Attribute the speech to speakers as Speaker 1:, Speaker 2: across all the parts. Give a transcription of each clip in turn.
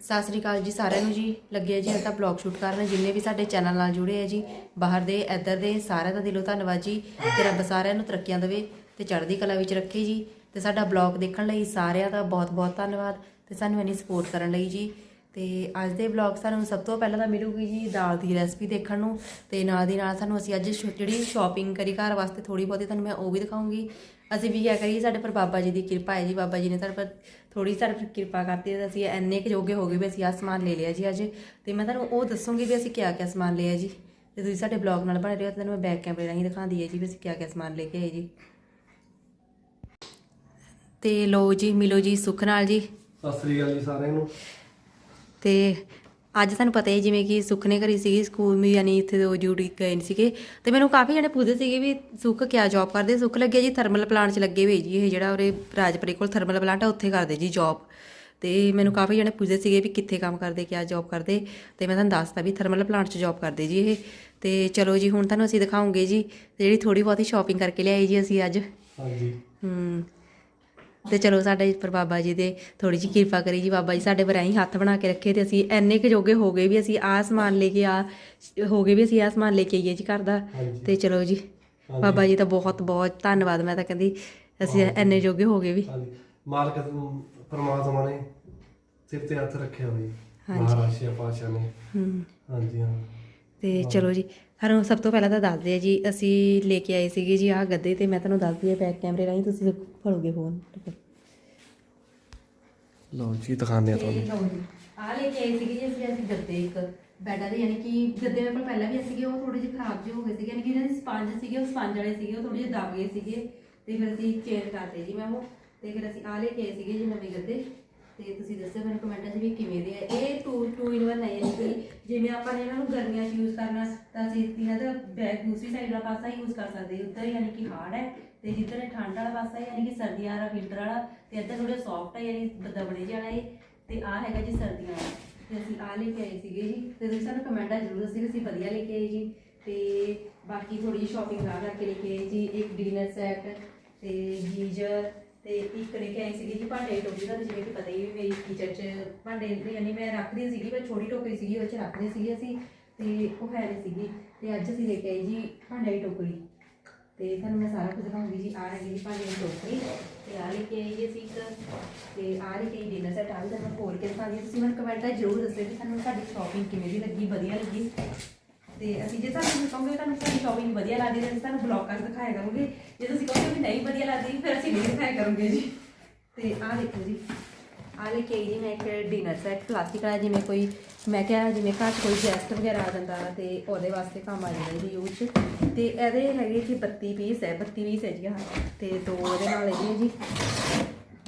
Speaker 1: ਸਤਿ ਸ੍ਰੀ ਅਕਾਲ ਜੀ ਸਾਰਿਆਂ ਨੂੰ ਜੀ। ਲੱਗੇ ਜੀ ਅੱਜ ਦਾ ਬਲੌਗ ਸ਼ੂਟ ਕਰਨ। ਜਿੰਨੇ ਵੀ ਸਾਡੇ ਚੈਨਲ ਨਾਲ ਜੁੜੇ ਆ ਜੀ, ਬਾਹਰ ਦੇ, ਇੱਧਰ ਦੇ, ਸਾਰਿਆਂ ਦਾ ਦਿਲੋਂ ਧੰਨਵਾਦ ਜੀ। ਤੇ ਰੱਬ ਸਾਰਿਆਂ ਨੂੰ ਤਰੱਕੀਆਂ ਦੇਵੇ ਤੇ ਚੜ੍ਹਦੀ ਕਲਾ ਵਿੱਚ ਰੱਖੇ ਜੀ। ਤੇ ਸਾਡਾ ਬਲੌਗ ਦੇਖਣ ਲਈ ਸਾਰਿਆਂ ਦਾ ਬਹੁਤ-ਬਹੁਤ ਧੰਨਵਾਦ ਤੇ ਸਾਨੂੰ ਇੰਨੀ ਸਪੋਰਟ ਕਰਨ ਲਈ ਜੀ। ਤੇ ਅੱਜ ਦੇ ਬਲੌਗ ਸਾਨੂੰ ਸਭ ਤੋਂ ਪਹਿਲਾਂ ਤਾਂ ਮਿਲੂਗੀ ਜੀ ਦਾਲ ਦੀ ਰੈਸਪੀ ਦੇਖਣ ਨੂੰ। ਤੇ ਨਾਲ ਦੀ ਨਾਲ ਸਾਨੂੰ ਅਸੀਂ ਅੱਜ ਸ਼ੋ- ਜਿਹੜੀ ਸ਼ਾਪਿੰਗ ਕਰੀ ਘਰ ਵਾਸਤੇ ਥੋੜੀ ਬਹੁਤੀ ਤੁਹਾਨੂੰ ਮੈਂ ਉਹ ਵੀ ਦਿਖਾਉਂਗੀ। ਅਸੀਂ ਵੀ ਕਿਆ ਕਰੀਏ, ਸਾਡੇ ਪਰ ਬਾਬਾ ਜੀ ਦੀ ਕਿਰਪਾ ਹੈ ਜੀ। ਬਾਬਾ ਜੀ ਨੇ ਸਾਡੇ ਪਰ ਥੋੜੀ ਸਾਡੇ ਪਰ ਕਿਰਪਾ ਕਰਤੀ ਹੈ ਤੇ ਅਸੀਂ ਇੰਨੇ ਕੁ ਜੋਗੇ ਹੋ ਗਏ ਵੀ ਅਸੀਂ ਆਹ ਸਮਾਨ ਲੈ ਲਿਆ ਜੀ ਅੱਜ। ਤੇ ਮੈਂ ਤੁਹਾਨੂੰ ਉਹ ਦੱਸੂਗੀ ਵੀ ਅਸੀਂ ਕਿਆ ਕਿਆ ਸਮਾਨ ਲਿਆ ਜੀ। ਤੇ ਤੁਸੀਂ ਸਾਡੇ ਬਲੌਗ ਨਾਲ ਬਣੇ ਰਹੋ ਤੁਹਾਨੂੰ ਮੈਂ ਬੈਕ ਕੈਮਰੇ ਰਾਹੀਂ ਦਿਖਾਉਂਦੀ ਹੈ ਜੀ ਵੀ ਅਸੀਂ ਕਿਆ ਕਿਆ ਸਮਾਨ ਲੈ ਕੇ ਆਏ ਜੀ। ਤੇ ਲੋ ਜੀ ਮਿਲੋ ਜੀ ਸੁੱਖ ਨਾਲ ਜੀ।
Speaker 2: ਸਤਿ ਸ੍ਰੀ ਅਕਾਲ ਜੀ ਸਾਰਿਆਂ ਨੂੰ।
Speaker 1: ਤੇ ਅੱਜ ਤੁਹਾਨੂੰ ਪਤਾ ਹੈ ਜਿਵੇਂ ਕਿ ਸੁੱਖ ਨੇ ਘਰੀ ਸੀਗੀ ਸਕੂਲ ਵੀ ਯਾਨੀ ਇੱਥੇ ਉਹ ਡਿਊਟੀ ਗਏ ਨਹੀਂ ਸੀਗੇ। ਤੇ ਮੈਨੂੰ ਕਾਫੀ ਜਣੇ ਪੁੱਛਦੇ ਸੀਗੇ ਵੀ ਸੁੱਖ ਕਿਆ ਜੌਬ ਕਰਦੇ? ਸੁੱਖ ਲੱਗਿਆ ਜੀ ਥਰਮਲ ਪਲਾਂਟ 'ਚ ਲੱਗੇ ਹੋਏ ਜੀ ਇਹ ਜਿਹੜਾ ਉਰੇ ਰਾਜਪੁਰੇ ਕੋਲ ਥਰਮਲ ਪਲਾਂਟ ਆ ਉੱਥੇ ਕਰਦੇ ਜੀ ਜੌਬ ਤੇ ਮੈਨੂੰ ਕਾਫੀ ਜਣੇ ਪੁੱਛਦੇ ਸੀਗੇ ਵੀ ਕਿੱਥੇ ਕੰਮ ਕਰਦੇ ਕਿਆ ਜੌਬ ਕਰਦੇ? ਤੇ ਮੈਂ ਤੁਹਾਨੂੰ ਦੱਸਤਾ ਵੀ ਥਰਮਲ ਪਲਾਂਟ 'ਚ ਜੌਬ ਕਰਦੇ ਜੀ ਇਹ। ਤੇ ਚਲੋ ਜੀ ਹੁਣ ਤੁਹਾਨੂੰ ਅਸੀਂ ਦਿਖਾਉਂਗੇ ਜੀ ਜਿਹੜੀ ਥੋੜੀ ਬਹੁਤੀ ਸ਼ਾਪਿੰਗ ਕਰਕੇ ਲਿਆਏ ਜੀ ਅਸੀਂ ਅੱਜ।
Speaker 2: ਹਾਂਜੀ।
Speaker 1: ਹੂੰ। ਤੇ ਚਲੋ ਸਾਡੇ ਪਰ ਬਾਬਾ ਜੀ ਦੇ ਥੋੜੀ ਜਿਹੀ ਕਿਰਪਾ ਕਰੀ ਜੀ ਬਾਬਾ ਜੀ ਸਾਡੇ ਪਰ ਐਂ ਹੱਥ ਬਣਾ ਕੇ ਰੱਖੇ ਤੇ ਅਸੀਂ ਐਨੇ ਕੁ ਜੋਗੇ ਹੋ ਗਏ ਵੀ ਅਸੀਂ ਆਹ ਸਮਾਨ ਲੈ ਕੇ ਆ ਹੋ ਗਏ ਵੀ ਅਸੀਂ ਆਹ ਸਮਾਨ ਲੈ ਕੇ ਆਈਏ ਜੀ ਘਰ ਦਾ। ਤੇ ਚਲੋ ਜੀ ਬਾਬਾ ਜੀ ਦਾ ਬਹੁਤ ਬਹੁਤ ਧੰਨਵਾਦ ਮੈਂ ਤਾਂ ਕਹਿੰਦੀ ਅਸੀਂ ਐਨੇ ਜੋਗੇ ਹੋ ਗਏ ਵੀ।
Speaker 2: ਮਾਲਕ ਪ੍ਰਮਾਤਮਾ ਨੇ ਸਿਰ ਤੇ ਹੱਥ ਰੱਖਿਆ ਹੋਈ
Speaker 1: ਹਾਂਜੀ।
Speaker 2: ਮਹਾਰਾਸ਼ਟਰ ਪਾਸ਼ਾ ਨੇ।
Speaker 1: ਹੂੰ।
Speaker 2: ਹਾਂਜੀ ਹਾਂ।
Speaker 1: ਤੇ ਚਲੋ ਜੀ ਸਾਨੂੰ ਸਭ ਤੋਂ ਪਹਿਲਾਂ ਤਾਂ ਦੱਸਦੇ ਆ ਜੀ ਅਸੀਂ ਲੈ ਕੇ ਆਏ ਸੀਗੇ ਜੀ ਆਹ ਗੱਦੇ ਤੇ ਮੈਂ ਤੁਹਾਨੂੰ ਦੱਸਦੀ ਆ ਬੈਕ ਕੈਮਰੇ ਰਾਹੀਂ ਤੁਸੀਂ ਫੜੋਗੇ ਫੋਨ
Speaker 2: ਲਓ ਜੀ ਦਿਖਾਉਂਦੇ ਆ ਤੁਹਾਨੂੰ।
Speaker 1: ਆ ਲੈ ਕੇ ਆਏ ਸੀਗੇ ਜੀ ਅਸੀਂ ਅਸੀਂ ਗੱਦੇ ਇੱਕ ਬੈਡਾਂ ਦੇ ਯਾਨੀ ਕਿ ਗੱਦੇ ਮੇਰੇ ਕੋਲ ਪਹਿਲਾਂ ਵੀ ਸੀਗੇ ਉਹ ਥੋੜੇ ਜਿਹੇ ਖਰਾਬ ਜਿਹੇ ਹੋ ਗਏ ਸੀਗੇ ਯਾਨੀ ਕਿ ਇਹਨਾਂ ਦੇ ਸਪੰਜ ਸੀਗੇ ਉਹ ਸਪੰਜ ਵਾਲੇ ਸੀਗੇ ਉਹ ਥੋੜੇ ਜਿਹੇ ਦਬ ਗਏ ਸੀਗੇ ਤੇ ਫਿਰ ਅਸੀਂ ਚੇਂਜ ਕਰਤੇ ਜੀ ਮੈਂ ਉਹ ਤੇ ਫਿਰ ਅਸੀਂ ਆ ਲੈ ਕੇ ਆਏ ਸੀਗੇ ਜੀ ਨਵੇਂ ਗੱਦੇ। ਤੇ ਤੁਸੀਂ ਦੱਸਿਓ ਮੈਨੂੰ ਕਮੈਂਟਾਂ 'ਚ ਵੀ ਕਿਵੇਂ ਦੇ ਆ। ਇਹ 2 2 ਇਨ 1 ਹੈ ਯਾਨੀ ਜਿਵੇਂ ਆਪਾਂ ਨੇ ਇਹਨਾਂ ਨੂੰ ਗਰਮੀਆਂ 'ਚ ਯੂਜ਼ ਕਰਨਾ ਤਾਂ ਅਸੀਂ ਇਹਨਾਂ ਦਾ ਬੈਕ ਦੂਸਰੀ ਸਾਈਡ ਵਾਲਾ ਪਾਸਾ ਯੂਜ਼ ਕਰ ਸਕਦੇ ਉੱਧਰ ਯਾਨੀ ਕਿ ਹਾਰਡ ਹੈ ਤੇ ਜਿੱਧਰ ਠੰਡ ਵਾਲਾ ਪਾਸਾ ਹੈ ਯਾਨੀ ਕਿ ਸਰਦੀਆਂ ਵਾਲਾ ਵਿੰਟਰ ਵਾਲਾ, ਤੇ ਇੱਧਰ ਥੋੜਾ ਸੌਫਟ ਹੈ ਯਾਨੀ ਦਬਣੇ ਜਿਹਾ ਹੈ ਤੇ ਆ ਹੈਗਾ ਜੀ ਸਰਦੀਆਂ ਵਾਲਾ। ਤੇ ਅਸੀਂ ਆ ਲੈ ਕੇ ਆਏ ਸੀਗੇ ਜੀ। ਤੇ ਤੁਸੀਂ ਸਾਨੂੰ ਕਮੈਂਟਾਂ ਜ਼ਰੂਰ ਦੱਸਿਓ ਅਸੀਂ ਵਧੀਆ ਲੈ ਕੇ ਆਏ ਜੀ। ਤੇ ਬਾਕੀ ਥੋੜੀ ਜਿਹੀ ਸ਼ਾਪਿੰਗ ਆ ਕਰਕੇ ਲੈ ਕੇ ਆਏ ਜੀ। ਇੱਕ ਡਿਨਰ ਸੈੱਟ ਤੇ ਗੀਜ਼ਰ ਤੇ ਇੱਕ ਲੈ ਕੇ ਆਏ ਜੀ ਭਾਂਡੇ ਟੋਕਰੀ ਦਾ ਜਿਵੇਂ ਕਿ ਪਤਾ ਹੀ ਵੀ ਮੇਰੀ ਕਿਚਨ 'ਚ ਭਾਂਡੇ ਦੀ ਯਾਨੀ ਮੈਂ ਰੱਖਦੀ ਸੀਗੀ ਪਰ ਛੋਟੀ ਟੋਕਰੀ ਸੀਗੀ, ਉਹ 'ਚ ਰੱਖਦੇ ਸੀਗੇ ਅਸੀਂ, ਤੇ ਉਹ ਹੈ ਨਹੀਂ ਸੀਗੀ। ਤੇ ਅੱਜ ਅਸੀਂ ਲੈ ਕੇ ਆਏ ਜੀ ਭਾਂਡੇ ਦੀ ਟੋਕਰੀ। ਤੇ ਤੁਹਾਨੂੰ ਮੈਂ ਸਾਰਾ ਕੁਝ ਦਿਖਾਉਂਗੀ ਜੀ ਆ ਰਹੀ ਜੀ ਭਾਂਡੇ ਦੀ ਟੋਕਰੀ। ਤੇ ਆ ਲੈ ਕੇ ਆਈ ਜੀ ਅਸੀਂ ਇੱਕ, ਤੇ ਆ ਰਹੀ ਕਈ ਡਿਨਰ ਸੈੱਟ ਆ ਵੀ ਤੁਹਾਨੂੰ ਖੋਲ ਕੇ ਦਿਖਾਉਂਦੀ ਤੁਸੀਂ ਮੈਨੂੰ ਕਮੈਂਟਾਂ 'ਚ ਜ਼ਰੂਰ ਦੱਸਿਓ ਕਿ ਤੁਹਾਨੂੰ ਸਾਡੀ ਸ਼ਾਪਿੰਗ ਕਿਵੇਂ ਦੀ ਲੱਗੀ, ਵਧੀਆ ਲੱਗੀ। ਤੇ ਅਸੀਂ ਜੇ ਤੁਹਾਨੂੰ ਕਹੋਗੇ, ਤੁਹਾਨੂੰ ਸਾਡੀ ਸ਼ਾਪਿੰਗ ਵਧੀਆ ਲੱਗਦੀ ਹੈ ਤਾਂ ਤੁਹਾਨੂੰ ਬਲੌਗ ਕਰ ਦਿਖਾਇਆ ਕਰਾਂਗੇ। ਜੇ ਤੁਸੀਂ ਕਹੋਗੇ ਵੀ ਨਹੀਂ ਵਧੀਆ ਲੱਗਦੀ, ਫਿਰ ਅਸੀਂ ਨਹੀਂ ਦਿਖਾਇਆ ਕਰਾਂਗੇ ਜੀ। ਤੇ ਆਹ ਦੇਖੋ ਜੀ। ਆਹ ਲੈ ਕੇ ਆਈ ਜੀ, ਮੈਂ ਇੱਕ ਡਿਨਰ ਸੈੱਟ ਪਲਾਸਟਿਕ ਦਾ ਜਿਵੇਂ ਕੋਈ, ਮੈਂ ਕਿਹਾ ਜਿਵੇਂ ਘਰ 'ਚ ਕੋਈ ਗੈਸਟ ਵਗੈਰਾ ਆ ਜਾਂਦਾ ਤੇ ਉਹਦੇ ਵਾਸਤੇ ਕੰਮ ਆ ਜਾਂਦਾ ਜੀ ਯੂਜ਼ 'ਚ। ਤੇ ਇਹਦੇ ਹੈਗੇ ਜੀ 32 ਪੀਸ ਹੈ 32 ਪੀਸ ਹੈ ਜੀ ਆਹ। ਤੇ ਦੋ ਇਹਦੇ ਨਾਲ ਹੈਗੇ ਜੀ,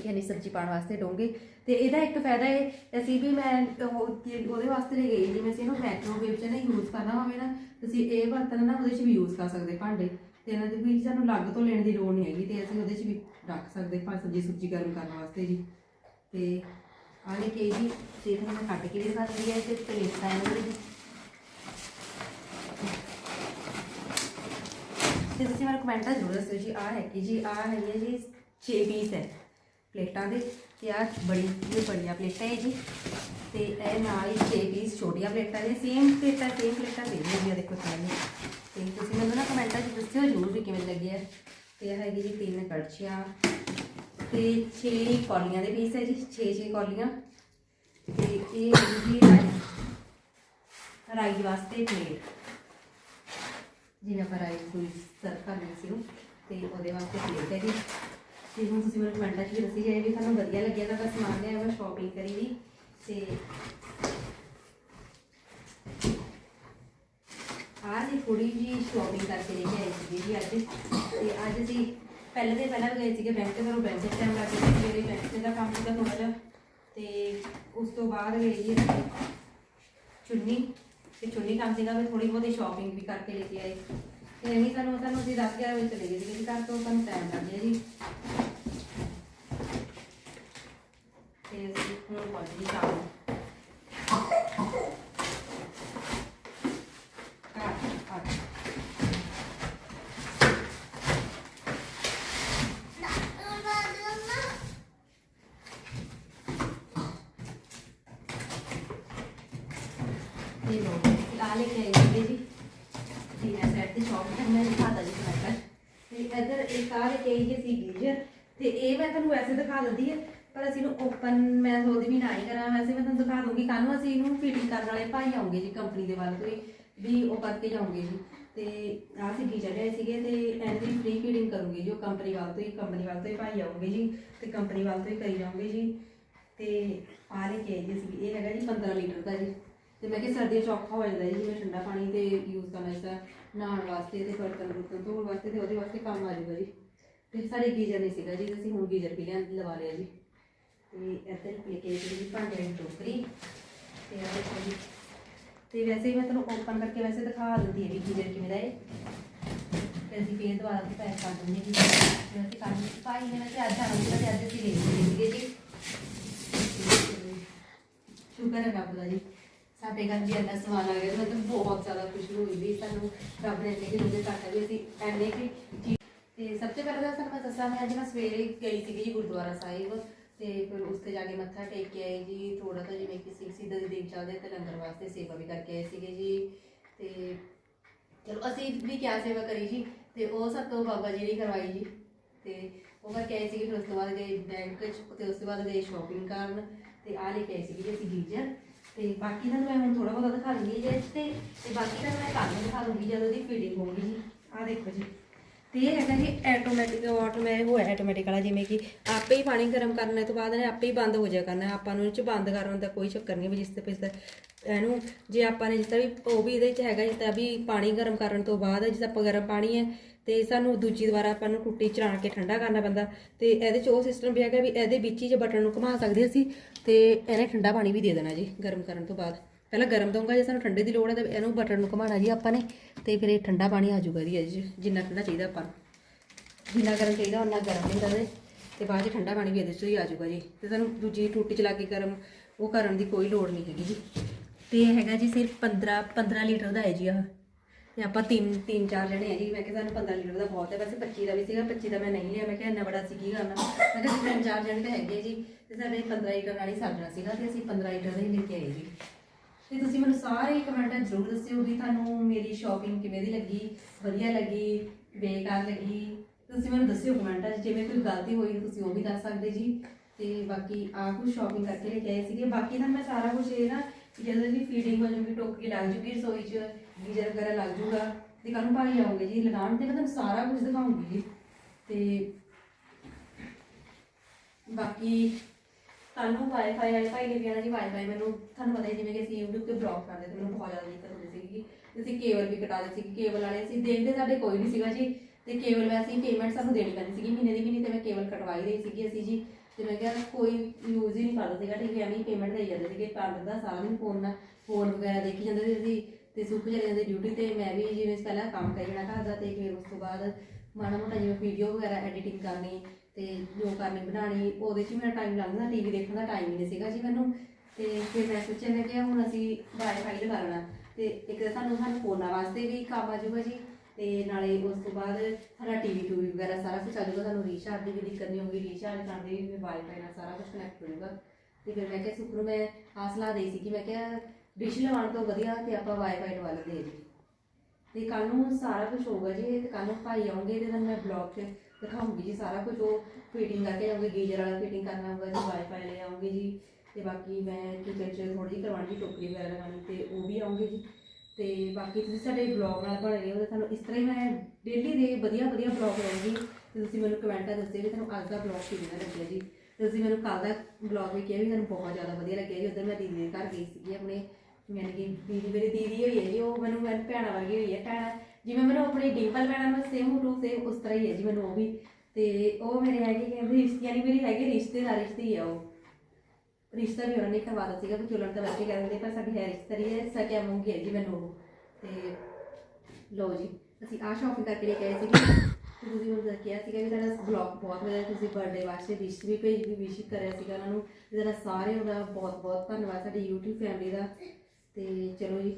Speaker 1: ਯਾਨੀ ਸਬਜ਼ੀ ਪਾਉਣ ਵਾਸਤੇ ਡੋਂਗੇ। ਤੇ ਇਹਦਾ ਇੱਕ ਫਾਇਦਾ ਇਹ, ਅਸੀਂ ਵੀ ਮੈਂ, ਉਹ ਕਿ ਉਹਦੇ ਵਾਸਤੇ ਲੈ ਗਈ ਜਿਵੇਂ ਅਸੀਂ ਇਹਨੂੰ ਮਾਈਕ੍ਰੋਵੇਵ 'ਚ ਨਾ ਯੂਜ਼ ਕਰਨਾ ਹੋਵੇ ਨਾ ਤੁਸੀਂ ਇਹ ਬਰਤਨ ਨਾ ਉਹਦੇ 'ਚ ਵੀ ਯੂਜ਼ ਕਰ ਸਕਦੇ ਭਾਂਡੇ। ਤੇ ਇਹਨਾਂ ਦੀ ਵੀ ਸਾਨੂੰ ਲੱਗ ਤੋਂ ਲੈਣ ਦੀ ਲੋੜ ਨਹੀਂ ਹੈਗੀ, ਤੇ ਅਸੀਂ ਉਹਦੇ 'ਚ ਵੀ ਰੱਖ ਸਕਦੇ ਭਾਂ ਸਬਜ਼ੀ ਸੁਬਜ਼ੀ ਗਰਮ ਕਰਨ ਵਾਸਤੇ ਜੀ। ਤੇ ਆਹ ਲੈ ਕੇ ਜੀ ਤੇ ਤੁਹਾਨੂੰ ਮੈਂ ਕੱਟ ਕੇ ਵੀ ਦਿਖਾ ਦਿੰਦੀ ਹੈ ਤੇ ਪਲੇਟਾਂ ਇਹਨਾਂ ਦੀ ਤੇ ਤੁਸੀਂ ਮੈਨੂੰ ਕਮੈਂਟਾਂ ਜ਼ਰੂਰ ਦੱਸਿਓ ਜੀ, ਆਹ ਹੈ ਕਿ ਜੀ, ਆਹ ਹੈਗੀ ਹੈ ਜੀ 6 ਪੀਸ ਹੈ। ਪਲੇਟਾਂ ਦੇ ਤੇ ਆਹ ਬੜੀ ਬੜੀਆਂ ਪਲੇਟਾਂ ਹੈ ਜੀ। ਤੇ ਇਹ ਨਾਲ ਹੀ 6 ਪੀਸ ਛੋਟੀਆਂ ਪਲੇਟਾਂ ਦੇ ਸੇਮ ਪਲੇਟਾਂ ਸੇਮ ਪਲੇਟਾਂ ਦੇ ਜੀ ਦੇਖੋ ਸਾਰੀਆਂ। ਤੇ ਤੁਸੀਂ ਮੈਨੂੰ ਨਾ ਕਮੈਂਟਾਂ 'ਚ ਦੱਸਿਓ ਜ਼ਰੂਰ ਵੀ ਕਿਵੇਂ ਲੱਗੀ ਹੈ ਤੇ ਇਹ ਹੈਗੀ ਜੀ ਤਿੰਨ ਕੜਛੀਆਂ, ਤੇ 6 ਕੌਲੀਆਂ ਦੇ ਪੀਸ ਹੈ ਜੀ 6 6 ਕੌਲੀਆਂ। ਤੇ ਇਹ ਹੈਗੀ ਜੀ ਰਾਈ ਰਾਈ ਵਾਸਤੇ ਪਲੇਟ। ਜਿਵੇਂ ਆਪਾਂ ਰਾਈ ਕੋਈ ਸਰਵ ਕਰਨੀ ਸੀ ਉਹ ਤੇ ਉਹਦੇ ਵਾਸਤੇ ਪਲੇਟ ਹੈ ਜੀ। ਤੇ ਹੁਣ ਤੁਸੀਂ ਮੈਨੂੰ ਕਮੈਂਟਾਂ 'ਚ ਵੀ ਦੱਸੀ ਜਾਏ ਵੀ ਤੁਹਾਨੂੰ ਵਧੀਆ ਲੱਗਿਆ ਤਾਂ ਬਸ ਸਮਾਨ ਲਿਆ ਮੈਂ ਸ਼ਾਪਿੰਗ ਕਰੀ ਵੀ ਤੇ ਆਹ ਜੀ ਥੋੜੀ ਜੀ ਸ਼ਾਪਿੰਗ ਕਰਕੇ ਲੈ ਕੇ ਆਏ ਸੀ ਜੀ ਅੱਜ। ਤੇ ਅੱਜ ਅਸੀਂ ਪਹਿਲੇ ਦੇ ਪਹਿਲਾਂ ਗਏ ਸੀਗੇ ਬੈਂਕ ਤੇ, ਪਰ ਬੈਂਕ ਟਾਈਮ ਲੱਗ ਗਿਆ ਸੀ, ਮੇਰੇ ਬੈਂਕ ਦਾ ਕੰਮ ਸੀਗਾ ਥੋੜਾ ਜਿਹਾ। ਤੇ ਉਸ ਤੋਂ ਬਾਅਦ ਗਏ ਜੀ ਅਸੀਂ ਚੁੰਨੀ, ਤੇ ਚੁੰਨੀ ਕੰਮ ਸੀਗਾ ਮੈਂ ਥੋੜੀ ਬਹੁਤੀ ਸ਼ਾਪਿੰਗ ਵੀ ਕਰਕੇ ਲੈ ਕੇ ਆਏ। ਤੇ ਨਹੀਂ ਸਾਨੂੰ ਸਾਨੂੰ ਅਸੀਂ 10 11 ਵਜੇ ਚਲੇ ਗਏ ਸੀ ਘਰ ਤੋਂ ਸਾਨੂੰ ਟਾਈਮ ਲੱਗ ਗਿਆ ਜੀ। ਤੇ ਅਸੀਂ ਹੁਣ ਪਹੁੰਚ ਗਏ ਸ਼ਾਮ ਨੂੰ ਘਰ ਆ ਤੇ ਲੋਕ ਆ ਲੈ ਕੇ ਆਏ ਸੀਗੇ ਜੀ ਤੇ ਇਹ ਸੈਟ ਦੀ ਸ਼ੌਪ ਤੇ ਮੈਂ ਦਿਖਾਤਾ ਜੀ ਕਨੈਕਟਰ ਤੇ ਇੱਧਰ ਇੱਕ ਸੀ ਗੀਜ਼ਰ ਤੇ ਇਹ ਮੈਂ ਤੁਹਾਨੂੰ ਵੈਸੇ ਦਿਖਾ ਦਿੰਦੀ ਹੈ ਪਰ ਅਸੀਂ ਇਹਨੂੰ ਓਪਨ ਮੈਂ ਸੋਚਦੀ ਵੀ ਨਾ ਹੀ ਕਰਾਂ। ਵੈਸੇ ਮੈਂ ਤੁਹਾਨੂੰ ਦਿਖਾ ਦੂੰਗੀ ਕੱਲ ਨੂੰ ਅਸੀਂ ਇਹਨੂੰ ਫਿਟਿੰਗ ਕਰਨ ਵਾਲੇ ਭਾਈ ਆਉਂਗੇ ਜੀ ਕੰਪਨੀ ਦੇ ਵੱਲ ਤੋਂ ਹੀ ਵੀ ਉਹ ਕਰਕੇ ਜਾਉਂਗੇ ਜੀ। ਤੇ ਆਹ ਸੀ ਗੀਜ਼ਰ ਲਿਆਏ ਸੀਗੇ ਤੇ ਇਹਦੀ ਫ੍ਰੀ ਫੀਡਿੰਗ ਕਰੂੰਗੀ ਜੋ ਕੰਪਨੀ ਵੱਲ ਤੋਂ ਹੀ ਕੰਪਨੀ ਵੱਲ ਤੋਂ ਹੀ ਭਾਈ ਆਉਂਗੇ ਜੀ, ਤੇ ਕੰਪਨੀ ਵੱਲ ਤੋਂ ਹੀ ਕਰੀ ਜਾਉਂਗੇ ਜੀ। ਤੇ ਆਹ ਲੈ ਸੀ ਇਹ ਹੈਗਾ ਜੀ 15 ਲੀਟਰ ਦਾ ਜੀ। ਤੇ ਮੈਂ ਕਿਹਾ ਸਰਦੀਆਂ ਚ ਔਖਾ ਹੋ ਜਾਂਦਾ ਜੀ, ਜਿਵੇਂ ਠੰਡਾ ਪਾਣੀ ਤੇ ਯੂਜ਼ ਕਰਨਾ ਇਸ ਨਹਾਉਣ ਵਾਸਤੇ ਤੇ ਬਰਤਨ ਬੁਰਤਨ ਧੋਣ ਵਾਸਤੇ ਤੇ ਉਹਦੇ ਵਾਸਤੇ ਕੰਮ ਆ ਜੂਗਾ ਜੀ। ਤੇ ਸਾਡੇ ਗੀਜ਼ਰ ਨਹੀਂ ਸੀਗਾ ਜੀ ਅਸੀਂ ਹੁਣ ਗੀਜ਼ਰ ਵੀ ਲਿਆ, ਲਵਾ ਲਿਆ ਜੀ। ਤੇ ਇੱਧਰ ਲੈ ਕੇ ਭਾਂਡੇ ਦੀ ਟੋਕਰੀ ਤੇ ਆਹ ਦੇਖੋ ਜੀ। ਤੇ ਵੈਸੇ ਹੀ ਮੈਂ ਤੁਹਾਨੂੰ ਓਪਨ ਕਰਕੇ ਵੈਸੇ ਦਿਖਾ ਦਿੰਦੀ ਹੈ ਵੀ ਗੀਜ਼ਰ ਕਿਵੇਂ ਦਾ ਹੈ ਫਿਰ ਅਸੀਂ ਫੇਰ ਦੁਬਾਰਾ ਤੇ ਪੈਕ ਕਰ ਦਿੰਦੇ ਜੀ। ਫਿਰ ਅਸੀਂ ਕਰ ਦਿੰਦੇ ਭਾਈ ਨੇ ਵੈਸੇ ਅੱਜ ਆਣਾ ਤੇ ਅੱਜ ਅਸੀਂ ਲੈ ਲਏ ਜੀ, ਸ਼ੁਕਰ ਹੈ ਰੱਬ ਦਾ ਜੀ। ਸਾਡੇ ਘਰ ਵੀ ਇੰਨਾ ਸਮਾਨ ਆ ਗਿਆ ਮੈਂ ਤਾਂ ਬਹੁਤ ਜ਼ਿਆਦਾ ਖੁਸ਼ੀ ਹੋਈ ਵੀ ਸਾਨੂੰ ਰੱਬ ਨੇ ਇੰਨੇ ਕਿ ਰੋਜ਼ੇ ਤੱਕ ਵੀ ਅਸੀਂ ਐਨੇ ਕਿ ਚੀਜ਼- ਤੇ ਸਭ ਤੋਂ ਪਹਿਲਾਂ ਤਾਂ ਸਾਨੂੰ ਮੈਂ ਦੱਸਾਂ ਮੈਂ ਅੱਜ ਮੈਂ ਸਵੇਰੇ ਗਈ ਸੀਗੀ ਜੀ ਗੁਰਦੁਆਰਾ ਸਾਹਿਬ ਤੇ ਫਿਰ ਉਸ ਤੇ ਜਾ ਕੇ ਮੱਥਾ ਟੇਕ ਕੇ ਆਏ ਜੀ ਥੋੜਾ ਤਾਂ ਜਿਵੇਂ ਕਿ ਸਿੰਘ ਸਿੱਧਾ ਦੇ ਦੇਵ ਚੱਲਦੇ ਤੇ ਲੰਗਰ ਵਾਸਤੇ ਸੇਵਾ ਵੀ ਕਰਕੇ ਆਏ ਸੀਗੇ ਜੀ ਤੇ ਚਲੋ ਅਸੀਂ ਵੀ ਕਿਆ ਸੇਵਾ ਕਰੀ ਜੀ ਤੇ ਉਹ ਸਭ ਤੋਂ ਬਾਬਾ ਜੀ ਨੇ ਕਰਵਾਈ ਜੀ ਤੇ ਉਹ ਕਰਕੇ ਆਏ ਸੀਗੇ ਫਿਰ ਉਸ ਤੋਂ ਬਾਅਦ ਗਏ ਬੈਂਕ ਚ ਤੇ ਉਸ ਤੋਂ ਬਾਅਦ ਗਏ ਸ਼ਾਪਿੰਗ ਕਰਨ ਤੇ ਆ ਲੈ ਕੇ ਆਏ ਸੀਗੇ ਜੀ ਅਸੀਂ ਗੀਜ਼ਰ। ਤੇ ਬਾਕੀ ਤਾਂ ਮੈਂ ਹੁਣ ਥੋੜਾ ਬਹੁਤਾ ਦਿਖਾ ਦਿੰਦੀ ਹਾਂ ਜੀ ਤੇ ਤੇ ਬਾਕੀ ਤਾਂ ਮੈਂ ਕੱਲ੍ਹ ਨੂੰ ਦਿਖਾ ਦੂੰਗੀ ਜਦੋਂ ਦੀ ਫੀਡਿੰਗ ਹੋਊਗੀ ਜੀ। ਆਹ ਦੇਖੋ ਜੀ। ਤੇ ਇਹ ਹੈਗਾ ਜੀ ਆਟੋਮੈਟਿਕ ਆਟੋਮੈਟਿਕ ਹੋਇਆ ਆਟੋਮੈਟਿਕ ਵਾਲਾ, ਜਿਵੇਂ ਕਿ ਆਪੇ ਹੀ ਪਾਣੀ ਗਰਮ ਕਰਨ ਤੋਂ ਬਾਅਦ ਨੇ ਆਪੇ ਹੀ ਬੰਦ ਹੋ ਜਾਇਆ ਕਰਨਾ। ਆਪਾਂ ਨੂੰ ਇਹ ਚ ਬੰਦ ਕਰਨ ਦਾ ਕੋਈ ਚੱਕਰ ਨਹੀਂ ਵੀ ਜਿਸ ਤੇ ਪਿਛਦਾ ਇਹਨੂੰ ਜੇ ਆਪਾਂ ਨੇ ਜਿਸ ਤਰ੍ਹਾਂ ਵੀ ਉਹ ਵੀ ਇਹਦੇ ਚ ਹੈਗਾ, ਜਿਸ ਤਰ੍ਹਾਂ ਵੀ ਪਾਣੀ ਗਰਮ ਕਰਨ ਤੋਂ ਬਾਅਦ, ਜਿਸ ਆਪਾਂ ਗਰਮ ਪਾਣੀ ਹੈ ਤੇ ਸਾਨੂੰ ਦੂਜੀ ਦੁਬਾਰਾ ਆਪਾਂ ਨੂੰ ਟੁੱਟੀ ਚੜਾ ਕੇ ਠੰਡਾ ਕਰਨਾ ਪੈਂਦਾ। ਤੇ ਇਹਦੇ ਚ ਉਹ ਸਿਸਟਮ ਵੀ ਹੈਗਾ ਵੀ ਇਹਦੇ ਵਿੱਚ ਹੀ ਜੇ ਬਟਨ ਨੂੰ ਘੁਮਾ ਸਕਦੇ ਅਸੀਂ, ਤੇ ਇਹਨੇ ਠੰਡਾ ਪਾਣੀ ਵੀ ਦੇ ਦੇਣਾ ਜੀ ਗਰਮ ਕਰਨ ਤੋਂ ਬਾਅਦ। ਪਹਿਲਾਂ ਗਰਮ ਦਊਂਗਾ ਜੇ ਸਾਨੂੰ ਠੰਡੇ ਦੀ ਲੋੜ ਹੈ ਤਾਂ ਇਹਨੂੰ ਬਟਨ ਨੂੰ ਘੁਮਾਉਣਾ ਜੀ ਆਪਾਂ ਨੇ, ਤੇ ਫਿਰ ਇਹ ਠੰਡਾ ਪਾਣੀ ਆ ਜਾਊਗਾ ਜੀ ਇਹਦੇ 'ਚ ਜਿੰਨਾ ਠੰਡਾ ਚਾਹੀਦਾ ਆਪਾਂ ਨੂੰ। ਜਿੰਨਾ ਗਰਮ ਚਾਹੀਦਾ ਉਹਨਾਂ ਗਰਮ ਹੁੰਦਾ ਦੇ ਤੇ ਬਾਅਦ 'ਚ ਠੰਡਾ ਪਾਣੀ ਵੀ ਇਹਦੇ 'ਚ ਹੀ ਆ ਜਾਊਗਾ ਜੀ। ਤੇ ਸਾਨੂੰ ਦੂਜੀ ਟੂਟੀ ਚਲਾ ਕੇ ਗਰਮ, ਉਹ ਕਰਨ ਦੀ ਕੋਈ ਲੋੜ ਨਹੀਂ ਹੈਗੀ ਜੀ। ਤੇ ਹੈਗਾ ਜੀ ਸਿਰਫ 15 15 ਲੀਟਰ ਦਾ ਹੈ ਜੀ ਆਹ। ਤੇ ਆਪਾਂ ਤਿੰਨ ਤਿੰਨ, ਚਾਰ ਜਣੇ ਆ ਜੀ। ਮੈਂ ਕਿਹਾ ਸਾਨੂੰ 15 ਲੀਟਰ ਦਾ ਬਹੁਤ ਹੈ। ਵੈਸੇ 25 ਦਾ ਵੀ ਸੀਗਾ 25 ਦਾ ਮੈਂ ਨਹੀਂ ਲਿਆ। ਮੈਂ ਕਿਹਾ ਇੰਨਾ ਬੜਾ ਸੀ ਕੀ ਕਰਨਾ? ਮੈਂ ਕਿਹਾ ਤਿੰਨ, ਚਾਰ ਜਣੇ ਤਾਂ ਹੈਗੇ ਜੀ। ਤੇ ਸਾਡੇ 15 ਲੀਟਰ ਨਾਲ ਹੀ ਸਰ ਸੀਗਾ ਤੇ ਅਸੀਂ 15 ਲੀਟਰ ਦਾ ਹੀ ਲੈ ਕੇ ਆਏ ਜੀ। ਤੇ ਤੁਸੀਂ ਮੈਨੂੰ ਸਾਰੇ ਕਮੈਂਟਾਂ ਜ਼ਰੂਰ ਦੱਸਿਓ ਵੀ ਤੁਹਾਨੂੰ ਮੇਰੀ ਸ਼ਾਪਿੰਗ ਕਿਵੇਂ ਦੀ ਲੱਗੀ, ਵਧੀਆ ਲੱਗੀ, ਬੇਕਾਰ ਲੱਗੀ। ਤੁਸੀਂ ਮੈਨੂੰ ਦੱਸਿਓ ਕਮੈਂਟਾਂ 'ਚ। ਜਿਵੇਂ ਕੋਈ ਗਲਤੀ ਹੋਈ ਤੁਸੀਂ ਉਹ ਵੀ ਦੱਸ ਸਕਦੇ ਜੀ। ਤੇ ਬਾਕੀ ਆ ਕੁਝ ਸ਼ਾਪਿੰਗ ਕਰਕੇ ਲੈ ਕੇ ਆਏ ਸੀਗੇ। ਬਾਕੀ ਤਾਂ ਮੈਂ ਸਾਰਾ ਕੁਝ ਇਹ ਨਾ, ਜਦੋਂ ਦੀ ਫੀਡਿੰਗ ਹੋ ਜੂਗੀ, ਟੋਕੀ ਲੱਗ ਜੂਗੀ ਰਸੋਈ 'ਚ। ਗੀਜ਼ਰ ਵਗੈਰਾ ਲੱਗ ਜੂਗਾ ਤੇ ਕੱਲ ਨੂੰ ਭਾਈ ਆਉਂਗੇ ਜੀ, ਲਗਾਉਣ ਤੇ ਮੈਂ ਤੁਹਾਨੂੰ ਸਾਰਾ ਕੁਝ ਦਿਖਾਉਂਗੀ ਜੀ। ਤੇ ਬਾਕੀ ਤੁਹਾਨੂੰ ਵਾਈਫਾਈ ਵਾਲੇ ਭਾਈ ਨੇ ਵੀ ਆਣਾ ਜੀ ਵਾਈਫਾਈ ਮੈਨੂੰ ਤੁਹਾਨੂੰ ਪਤਾ ਹੀ ਜਿਵੇਂ ਕਿ ਅਸੀਂ YouTube ਤੇ ਬਲੌਗ ਕਰਦੇ ਤੇ ਮੈਨੂੰ ਬਹੁਤ ਜ਼ਿਆਦਾ ਦਿੱਕਤ ਹੁੰਦੀ ਸੀਗੀ ਅਸੀਂ ਕੇਬਲ ਵੀ ਕਟਾ ਦਿੱਤੀ ਸੀ ਕੇਬਲ ਵਾਲੇ ਅਸੀਂ ਦੇਖਦੇ ਸਾਡੇ ਕੋਈ ਨਹੀਂ ਸੀਗਾ ਜੀ, ਤੇ ਕੇਬਲ ਵੈਸੇ ਹੀ ਪੇਮੈਂਟ ਸਾਨੂੰ ਦੇਣੀ ਪੈਂਦੀ ਸੀਗੀ, ਮਹੀਨੇ ਦੀ ਮਹੀਨੇ ਤੇ ਮੈਂ ਕੇਬਲ ਕਟਵਾਈ ਰਹੀ ਸੀਗੀ ਅਸੀਂ ਜੀ। ਤੇ ਮੈਂ ਕਿਹਾ ਕੋਈ ਯੂਜ਼ ਹੀ ਨਹੀਂ ਕਰਦਾ ਸੀਗਾ, ਠੀਕ ਹੈ, ਐਵੇਂ ਪੇਮੈਂਟ ਦੇਈ ਜਾਂਦੇ ਸੀਗੇ ਕਰ ਦਾ ਸਾਰਾ ਦਿਨ ਫੋਨ ਨਾਲ ਫੋਨ ਵਗੈਰਾ ਦੇਖੀ ਜਾਂਦੇ ਸੀ ਅਸੀਂ। ਤੇ ਸੁੱਖ ਚਲੇ ਜਾਂਦੇ ਡਿਊਟੀ ਤੇ ਮੈਂ ਵੀ ਜਿਵੇਂ ਪਹਿਲਾਂ ਕੰਮ ਕਰੀ ਜਾਣਾ ਘਰ ਦਾ ਤੇ ਫਿਰ ਉਸ ਤੋਂ ਬਾਅਦ ਮਾੜਾ ਮੋਟਾ ਜਿਵੇਂ ਵੀਡੀਓ ਵਗੈਰਾ ਐਡੀਟਿੰਗ ਕਰਨੀ ਤੇ ਜੋ ਕਰਨੀ ਬਣਾਣੀ ਉਹਦੇ 'ਚ ਹੀ ਮੇਰਾ ਟਾਈਮ ਲੱਗਦਾ ਟੀਵੀ ਦੇਖਣ ਦਾ ਟਾਈਮ ਹੀ ਨਹੀਂ ਸੀਗਾ ਜੀ ਮੈਨੂੰ। ਤੇ ਫਿਰ ਮੈਂ ਸੋਚਿਆ ਮੈਂ ਕਿਹਾ ਹੁਣ ਅਸੀਂ ਵਾਈਫਾਈ ਲਗਾ ਲੈਣਾ। ਤੇ ਇੱਕ ਤਾਂ ਸਾਨੂੰ ਸਾਨੂੰ ਫੋਨਾਂ ਵਾਸਤੇ ਵੀ ਕੰਮ ਆ ਜਾਊਗਾ ਜੀ, ਤੇ ਨਾਲੇ ਉਸ ਤੋਂ ਬਾਅਦ ਸਾਡਾ ਟੀਵੀ ਟੂਵੀ ਵਗੈਰਾ ਸਾਰਾ ਕੁਝ ਆ ਜਾਊਗਾ ਸਾਨੂੰ ਰੀਚਾਰਜ ਦੀ ਵੀ ਦਿੱਕਤ ਨਹੀਂ ਹੋਊਗੀ ਰੀਚਾਰਜ ਕਰਨ ਦੀ ਵੀ ਵਾਈਫਾਈ ਨਾਲ ਸਾਰਾ ਕੁਝ ਕਨੈਕਟ ਹੋ ਜਾਊਗਾ। ਤੇ ਫਿਰ ਮੈਂ ਕਿਹਾ, ਸੁਖ ਨੂੰ ਮੈਂ ਹਾਸਲਾ ਦੇਈ ਸੀ ਕਿ ਮੈਂ ਕਿਹਾ ਡਿਸ਼ ਲਵਾਉਣ ਤੋਂ ਵਧੀਆ ਤੇ ਆਪਾਂ ਵਾਈਫਾਈ ਵੱਲ ਲੈਂਦੇ ਜੀ। ਤੇ ਕੱਲ ਨੂੰ ਸਾਰਾ ਕੁਝ ਹੋਊਗਾ ਜੀ, ਤੇ ਕੱਲ ਨੂੰ ਭਾਈ ਆਉਂਗੇ ਤੇ ਤੁਹਾਨੂੰ ਮੈਂ ਬਲੌਗ 'ਚ ਦਿਖਾਉਂਗੀ ਜੀ ਸਾਰਾ ਕੁਝ ਉਹ ਫਿਟਿੰਗ ਕਰਕੇ ਆਉਂਗੇ, ਗੀਜ਼ਰ ਵਾਲਾ ਫਿਟਿੰਗ ਕਰਨਾ ਹੋਊਗਾ ਜੀ ਵਾਈਫਾਈ ਲੈ ਆਉਂਗੇ ਜੀ। ਤੇ ਬਾਕੀ ਮੈਂ ਕਿਚਨ 'ਚ ਥੋੜੀ ਜਿਹੀ ਕਰਵਾਉਣੀ ਜੀ ਟੋਕਰੀ ਵਗੈਰਾ ਲਗਾਉਣੀ, ਤੇ ਉਹ ਵੀ ਆਉਂਗੇ ਜੀ। ਤੇ ਬਾਕੀ ਤੁਸੀਂ ਸਾਡੇ ਬਲੌਗ ਨਾਲ ਬਣੇ ਰਹੋ, ਤੇ ਤੁਹਾਨੂੰ ਇਸ ਤਰ੍ਹਾਂ ਹੀ ਮੈਂ ਡੇਲੀ ਦੇ ਵਧੀਆ ਵਧੀਆ ਬਲੌਗ ਲਾਉਂਗੀ ਤੇ ਤੁਸੀਂ ਮੈਨੂੰ ਕਮੈਂਟਾਂ ਦੱਸਿਓ ਵੀ ਤੁਹਾਨੂੰ ਅੱਜ ਦਾ ਬਲੌਗ ਕਿਵੇਂ ਲੱਗਿਆ ਜੀ। ਤੁਸੀਂ ਮੈਨੂੰ ਕੱਲ ਦਾ ਬਲੌਗ ਵੀ ਕਿਹਾ ਵੀ ਤੁਹਾਨੂੰ ਬਹੁਤ ਜ਼ਿਆਦਾ ਵਧੀਆ ਲੱਗਿਆ ਜੀ। ਉਧਰ ਮੈਂ ਦੀਦੀ ਦੇ ਘਰ ਗਈ ਸੀਗੀ ਆਪਣੇ ਯਾਨੀ ਕਿ ਦੀਦੀ ਮੇਰੀ ਦੀਦੀ ਹੋਈ ਹੈ ਜੀ, ਉਹ ਮੈਨੂੰ ਮੈਨੂੰ ਭੈਣਾਂ ਵਰਗੀ ਹੋਈ ਹੈ, ਭੈਣਾਂ, ਜਿਵੇਂ ਮੈਨੂੰ ਆਪਣੀ ਡਿੰਪਲ ਭੈਣਾਂ ਨੂੰ ਸੇਮ ਟੂ ਸੇਮ ਉਸ ਤਰ੍ਹਾਂ ਹੀ ਹੈ ਜੀ ਮੈਨੂੰ ਉਹ ਵੀ। ਤੇ ਉਹ ਮੇਰੇ ਹੈਗੇ ਕਹਿੰਦੇ ਰਿਸ਼ਤੇ ਯਾਨੀ ਮੇਰੀ ਹੈਗੀ ਰਿਸ਼ਤੇਦਾਰ, ਰਿਸ਼ਤੇ ਹੀ ਉਹ। ਰਿਸ਼ਤਾ ਵੀ ਉਹਨਾਂ ਨੇ ਕਰਵਾ ਸੀਗਾ, ਵੀ ਚੁਲਣ ਤਾਂ ਬੱਚੇ ਕਹਿੰਦੇ ਪਰ ਸਾਡੀ ਹੈ ਰਿਸ਼ਤੇਦਾਰੀ ਹੈ ਸਕਿਆ ਮੂੰਗੀ ਹੈ ਜੀ ਮੈਨੂੰ ਉਹ। ਤੇ ਲੋ ਜੀ, ਅਸੀਂ ਆ ਸ਼ਾਪਿੰਗ ਕਰਕੇ ਲੈ ਕੇ ਆਏ ਸੀਗੇ। ਤੇ ਤੁਸੀਂ ਮੈਨੂੰ ਕਿਹਾ ਸੀਗਾ ਵੀ ਤੁਹਾਡਾ ਬਲੌਗ ਬਹੁਤ ਵਧੀਆ ਤੁਸੀਂ ਬਰਥਡੇ ਵਾਸਤੇ ਵਿਸ਼ ਵੀ ਭੇਜ, ਵੀ ਵਿਸ਼ ਕਰਿਆ ਸੀਗਾ ਉਹਨਾਂ ਨੂੰ। ਜਿਹੜਾ ਸਾਰਿਆਂ ਦਾ ਬਹੁਤ ਬਹੁਤ ਧੰਨਵਾਦ, ਸਾਡੀ YouTube ਫੈਮਿਲੀ ਦਾ। ਤੇ ਚਲੋ ਜੀ,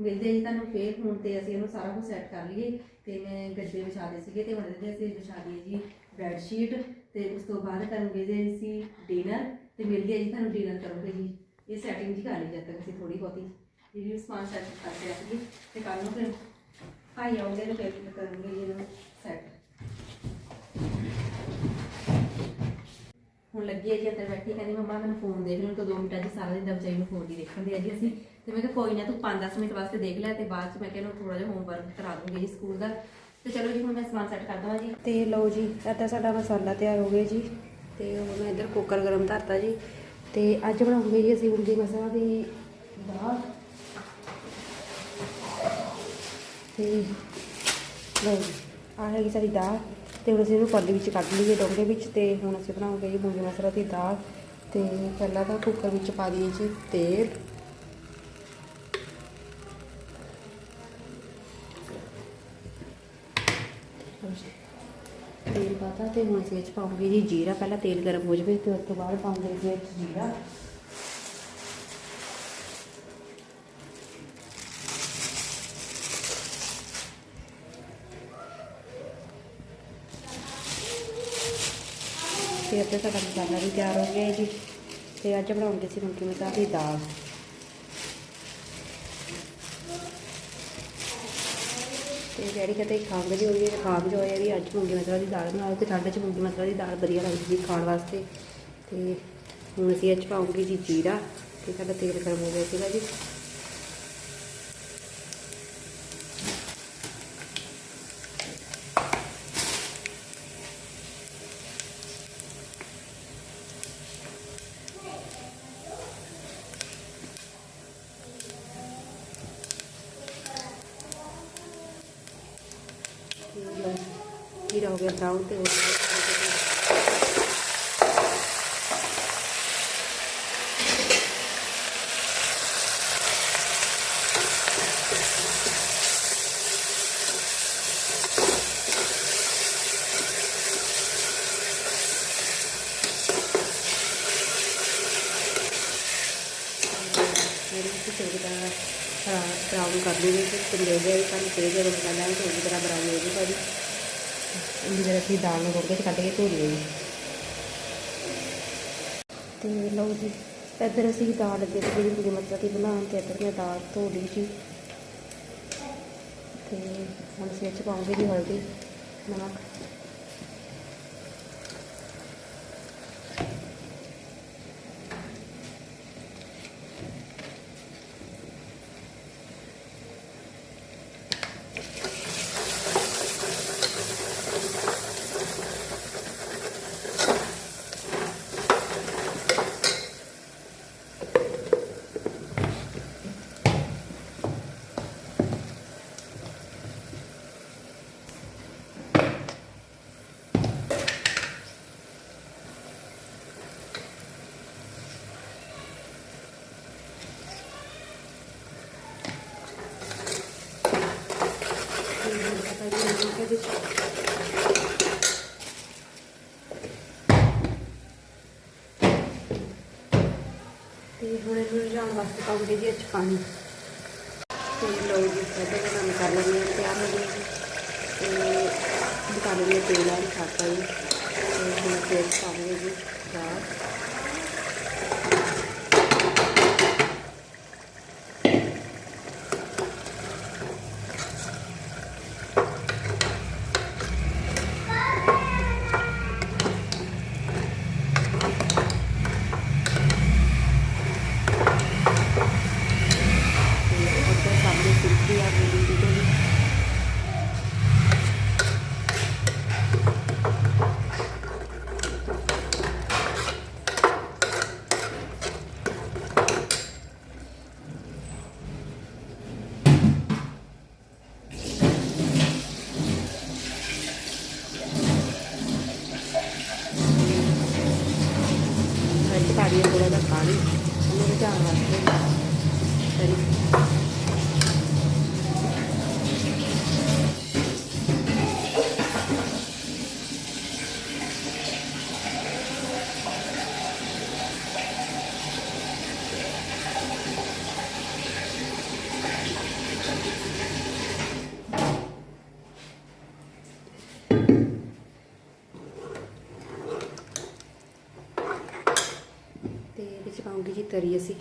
Speaker 1: ਮਿਲਦੇ ਜੀ ਤੁਹਾਨੂੰ ਫੇਰ, ਹੁਣ ਤੇ ਅਸੀਂ ਇਹਨੂੰ ਸਾਰਾ ਕੁਝ ਸੈੱਟ ਕਰ ਲਈਏ। ਤੇ ਮੈਂ ਗੱਦੇ ਵਿਛਾ ਦੇ ਸੀਗੇ ਤੇ ਹੁਣ ਇਹਦੇ ਅਸੀਂ ਵਿਛਾ ਲਈਏ ਜੀ ਬੈੱਡ ਸ਼ੀਟ ਤੇ ਉਸ ਤੋਂ ਬਾਅਦ ਕਰਾਂਗੇ ਜੀ ਅਸੀਂ ਡਿਨਰ ਤੇ ਮਿਲਦੇ ਆ ਜੀ ਤੁਹਾਨੂੰ ਡਿਨਰ ਕਰੋਗੇ ਜੀ। ਇਹ ਸੈਟਿੰਗ ਜੀ ਕਰ ਲਈ ਜਦ ਤੱਕ ਅਸੀਂ ਥੋੜੀ ਬਹੁਤੀ। ਇਹ ਸਮਾਨ ਸੈੱਟ ਕਰਕੇ ਰੱਖ ਲਈ ਤੇ ਕੱਲ ਨੂੰ ਫਿਰ ਭਾਈ ਆਉਂਦੇ ਨੇ ਫਿਰ ਕਰਾਂਗੇ ਜੀ ਇਹਨੂੰ ਸੈੱਟ ਹੁਣ ਲੱਗੀ ਹੈ ਜੀ ਅੰਦਰ ਬੈਠੀ, ਕਹਿੰਦੀ ਮੰਮਾ ਮੈਨੂੰ ਫੋਨ ਦੇਖ ਲੈ ਤਾਂ 2 ਮਿੰਟਾਂ 'ਚ ਸਾਰਾ ਦਿਨ ਦਵਚਾਈ ਨੂੰ ਫੋਨ ਹੀ ਦੇਖਣ ਦੇ ਜੀ ਅਸੀਂ ਤੇ ਮੈਂ ਕਿਹਾ, ਕੋਈ ਨਾ, ਤੂੰ 5-10 ਮਿੰਟ ਵਾਸਤੇ ਦੇਖ ਲੈ, ਤੇ ਬਾਅਦ 'ਚ ਮੈਂ ਕਿਹਾ, ਇਹਨੂੰ ਥੋੜਾ ਜਿਹਾ ਹੋਮਵਰਕ ਕਰਾ ਦੂੰਗੀ ਜੀ ਸਕੂਲ ਦਾ। ਤੇ ਚਲੋ ਜੀ, ਹੁਣ ਮੈਂ ਸਮਾਨ ਸੈੱਟ ਕਰ ਦਵਾਂ ਜੀ। ਤੇ ਲਓ ਜੀ ਇੱਦਾਂ ਸਾਡਾ ਮਸਾਲਾ ਤਿਆਰ ਹੋ ਗਿਆ ਜੀ। ਤੇ ਹੁਣ ਮੈਂ ਇੱਧਰ ਕੁੱਕਰ ਗਰਮ ਧਰਤਾ ਜੀ। ਤੇ ਅੱਜ ਬਣਾਉਂਗੇ ਜੀ ਅਸੀਂ ਮੁੰਡੀ ਮਸਾਲਾ ਦੀ ਦਾਲ। ਤੇ ਲਓ ਜੀ, ਆਹ ਹੈਗੀ ਸਾਡੀ ਦਾਲ। ਤੇ ਹੁਣ ਅਸੀਂ ਇਹਨੂੰ ਕੌਲੀ ਵਿੱਚ ਕੱਢ ਲਈਏ ਡੋਂਗੇ ਵਿੱਚ ਤੇ ਹੁਣ ਅਸੀਂ ਬਣਾਉਂਗੇ ਜੀ ਮੂੰਗੀ ਮਸਰਾ ਦੀ ਦਾਲ ਤੇ ਪਹਿਲਾਂ ਤਾਂ ਕੁੱਕਰ ਵਿੱਚ ਪਾ ਦਈਏ ਜੀ ਤੇਲ। ਤੇਲ ਪਾਤਾ ਤੇ ਹੁਣ ਅਸੀਂ ਇਹ 'ਚ ਪਾਉਂਗੇ ਜੀ ਜੀਰਾ, ਪਹਿਲਾਂ ਤੇਲ ਗਰਮ ਹੋ ਜਾਵੇ ਤੇ ਉਸ ਤੋਂ ਬਾਅਦ ਪਾਉਂਗੇ ਜੀ ਇਹ 'ਚ ਜੀਰਾ। ਤੇ ਸਾਡਾ ਮਸਾਲਾ ਵੀ ਤਿਆਰ ਹੋ ਗਿਆ ਹੈ ਜੀ। ਤੇ ਅੱਜ ਬਣਾਉਂਗੇ ਸੀ ਮੂੰਗੀ ਮਸਰਾ ਦੀ ਦਾਲ। ਤੇ ਜਿਹੜੀ ਕਦੇ ਖਾਂਗ ਜੀ ਹੋਈ ਹੈ ਖਾਂਗ ਜੋ ਹੋਇਆ ਵੀ ਅੱਜ ਮੂੰਗੀ ਮਸਰਾ ਦੀ ਦਾਲ ਬਣਾਓ ਤੇ ਠੰਡ 'ਚ ਮੂੰਗੀ ਮਸਰਾ ਦੀ ਦਾਲ ਵਧੀਆ ਲੱਗਦੀ ਜੀ ਖਾਣ ਵਾਸਤੇ। ਤੇ ਹੁਣ ਅਸੀਂ ਅੱਜ ਪਾਉਂਗੇ ਜੀ ਜੀਰਾ ਤੇ ਸਾਡਾ ਤੇਲ ਗਰਮ ਹੋ ਗਿਆ ਸੀਗਾ ਜੀ। ਜੀਰਾ ਹੋ ਗਿਆ ਬਰਾਊਨ ਤੇ ਹੋਰ ਮੇਰੇ ਵਿੱਚ ਚੰਗੀ ਤਰ੍ਹਾਂ ਬਰਾਊਨ ਕਰ ਲਈਏ ਤੇ ਚੰਗੇ ਜਿਹੇ ਤੁਹਾਨੂੰ ਤੇਜ਼ ਜਦੋਂ ਮਸਾਲਾ ਚੰਗੀ ਤਰ੍ਹਾਂ ਬਰਾਊਨ ਹੋ ਜਾਊਗਾ ਜੀ ਇੰਨੀ ਦੇਰ ਅਸੀਂ ਦਾਲ ਨੂੰ ਰੋਕੇ 'ਚ ਕੱਢ ਕੇ ਧੋ ਲਈਏ। ਤੇ ਲਓ ਜੀ, ਇੱਧਰ ਅਸੀਂ ਦਾਲ ਅੱਗੇ ਤੇ ਜਿਹੜੀ ਪੂਰੀ ਮਤਲਬ ਦੀ ਬਣਾਉਣ ਤੇ ਇੱਧਰ ਮੈਂ ਦਾਲ ਧੋ ਲਈ ਜੀ ਤੇ ਹੁਣ ਅਸੀਂ ਇਹ 'ਚ ਪਾਉਂਗੇ ਜੀ ਹਲਦੀ, ਨਮਕ ਤੇ ਹੁਣ ਇਹਨੂੰ ਜਾਣ ਵਾਸਤੇ ਪਾਉਂਗੇ ਜੀ ਅੱਜ ਪਾਣੀ। ਤੇ ਲਓ ਜੀ, ਇਹਦਾ ਦਾ ਕਰ ਲੈਂਦੇ ਹਾਂ, ਤਿਆਰ ਹੋ ਗਈ ਤੇ ਬਤਾ ਲੈਂਦੇ ਤੇਲ ਆ ਖਾਤਾ ਜੀ ਤੇ ਹੁਣ ਤੇਲ ਪਾਉਂਗੇ ਜੀ ਦਾਲ ਤੇ ਉੱਧਰ ਸਾਹਮਣੇ ਸਿੱਧੀ ਆ ਗਈ ਦੀ ਤੇ ਵਿੱਚ ਪਾ ਦਈਏ ਥੋੜਾ ਜਿਹਾ ਪਾਣੀ ਉਹਨੂੰ ਰਝਾਉਣ ਵਾਸਤੇ ਫਿਰ ਤੇ ਵਿੱਚ ਪਾਉਂਗੀ ਜੀ ਤਰੀ ਅਸੀਂ।